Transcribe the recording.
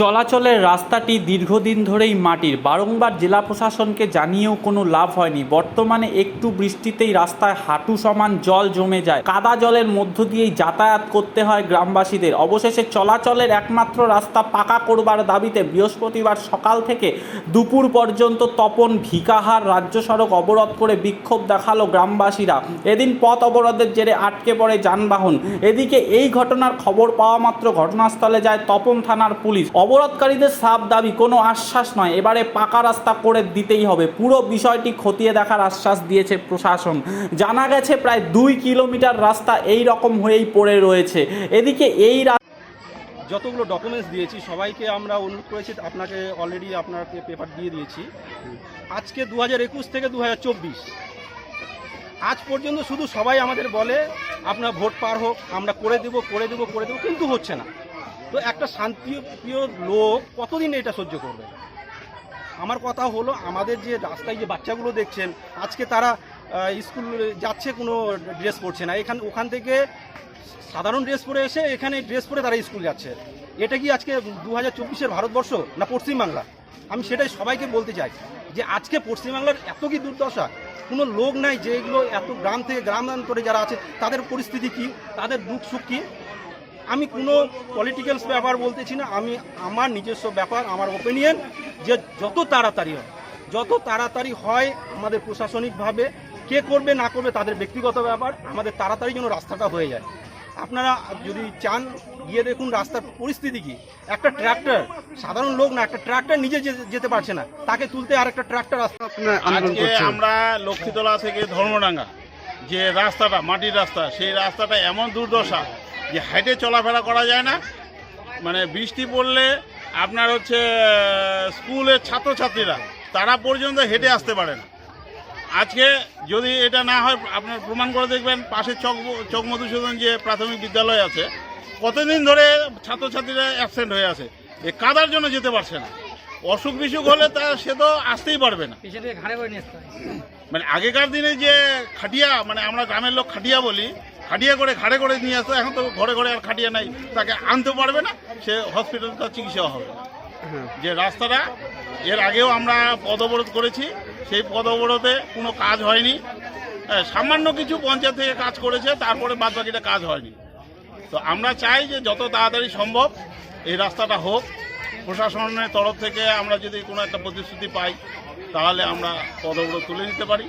চলাচলের রাস্তাটি দীর্ঘদিন ধরেই মাটির। বারংবার জেলা প্রশাসনকে জানিয়েও কোনো লাভ হয়নি। বর্তমানে একটু বৃষ্টিতেই রাস্তায় হাঁটু সমান জল জমে যায়। কাদা জলের মধ্য দিয়েই যাতায়াত করতে হয় গ্রামবাসীদের। অবশেষে চলাচলের একমাত্র রাস্তা পাকা করবার দাবিতে বৃহস্পতিবার সকাল থেকে দুপুর পর্যন্ত তপন, ভিকাহার রাজ্য সড়ক অবরোধ করে বিক্ষোভ দেখাল গ্রামবাসীরা। এদিন পথ অবরোধের জেরে আটকে পড়ে যানবাহন। এদিকে এই ঘটনার খবর পাওয়া মাত্র ঘটনাস্থলে যায় তপন থানার পুলিশ। অবরোধকারীদের সাফ দাবি, কোনো আশ্বাস নয়। এবারে পাকা রাস্তা করে দিতেই হবে। পুরো বিষয়টি খতিয়ে দেখার আশ্বাস দিয়েছে প্রশাসন। জানা গেছে প্রায় দুই কিলোমিটার রাস্তা এই রকম হয়েই পড়ে রয়েছে। এদিকে এই যতগুলো ডকুমেন্টস দিয়েছি, সবাইকে আমরা অনুরোধ করেছি, আপনাকে অলরেডি আপনাকে পেপার দিয়ে দিয়েছি। আজকে দু একুশ থেকে দু হাজার চব্বিশ। আজ পর্যন্ত শুধু সবাই আমাদের বলে, আপনার ভোট পার হোক, আমরা করে দেব করে দেব, করে দেবো, কিন্তু হচ্ছে না। তো একটা শান্তিপ্রিয় লোক কতদিন এটা সহ্য করবে? আমার কথা হলো, আমাদের যে রাস্তায় যে বাচ্চাগুলো দেখছেন, আজকে তারা স্কুল যাচ্ছে, কোনো ড্রেস পরছে না। এখান, ওখান থেকে সাধারণ ড্রেস পরে এসে এখানে ড্রেস পরে তারা স্কুল যাচ্ছে। এটা কি আজকে দু হাজার চব্বিশের ভারতবর্ষ না পশ্চিমবাংলা? আমি সেটাই সবাইকে বলতে চাই যে আজকে পশ্চিমবাংলার এত কি দুর্দশা? কোনো লোক নাই যে এগুলো এত গ্রাম থেকে গ্রামান্তরে যারা আছে, তাদের পরিস্থিতি কি? তাদের দুঃখ সুখ কি? আমি কোনো পলিটিক্যালস ব্যাপার বলতেছি না আমি আমার নিজস্ব ব্যাপার আমার ওপিনিয়ন যে যত তাড়াতাড়ি হয় যত তাড়াতাড়ি হয় আমাদের প্রশাসনিকভাবে কে করবে না করবে তাদের ব্যক্তিগত ব্যাপার আমাদের তাড়াতাড়ি যেন রাস্তাটা হয়ে যায়। আপনারা যদি চান গিয়ে দেখুন রাস্তার পরিস্থিতি কি। একটা ট্র্যাক্টর সাধারণ লোক না একটা ট্র্যাক্টর নিজে যে- যেতে পারছে না তাকে তুলতে আর একটা ট্র্যাক্টর রাস্তা আজকে আমরা লক্ষ্মীতলা থেকে ধর্মডাঙ্গা যে রাস্তাটা মাটির রাস্তা সেই রাস্তাটা এমন দুর্দশা যে হাইটে চলাফেরা করা যায় না। মানে বৃষ্টি পড়লে আপনার হচ্ছে স্কুলের ছাত্রছাত্রীরা তারা পর্যন্ত হেঁটে আসতে পারে না। আজকে যদি এটা না হয় আপনার প্রমাণ করে দেখবেন পাশে চক চক মধুসূদন যে প্রাথমিক বিদ্যালয় আছে কতদিন ধরে ছাত্রছাত্রীরা অ্যাবসেন্ট হয়ে আছে এ কাদার জন্য যেতে পারছে না। অসুখ বিসুখ হলে তা সে তো আসতেই পারবে না। মানে আগেকার দিনে যে খাটিয়া মানে আমরা গ্রামের লোক খাটিয়া বলি খাটিয়া করে ঘাড়ে করে নিয়ে আসতো। এখন তো ঘরে ঘরে আর খাটিয়া নাই। তাকে আনতে পারবে না সে হসপিটাল তার চিকিৎসা হবে। যে রাস্তাটা এর আগেও আমরা পদ অবরোধ করেছি। সেই পদ অবরোধে কোনো কাজ হয়নি। হ্যাঁ, সামান্য কিছু পঞ্চায়েত থেকে কাজ করেছে তারপরে বাদ বাকিটা কাজ হয়নি। তো আমরা চাই যে যত তাড়াতাড়ি সম্ভব এই রাস্তাটা হোক। প্রশাসনের তরফ থেকে আমরা যদি কোনো একটা প্রতিশ্রুতি পাই তাহলে আমরা পদ অবরোধ তুলে নিতে পারি।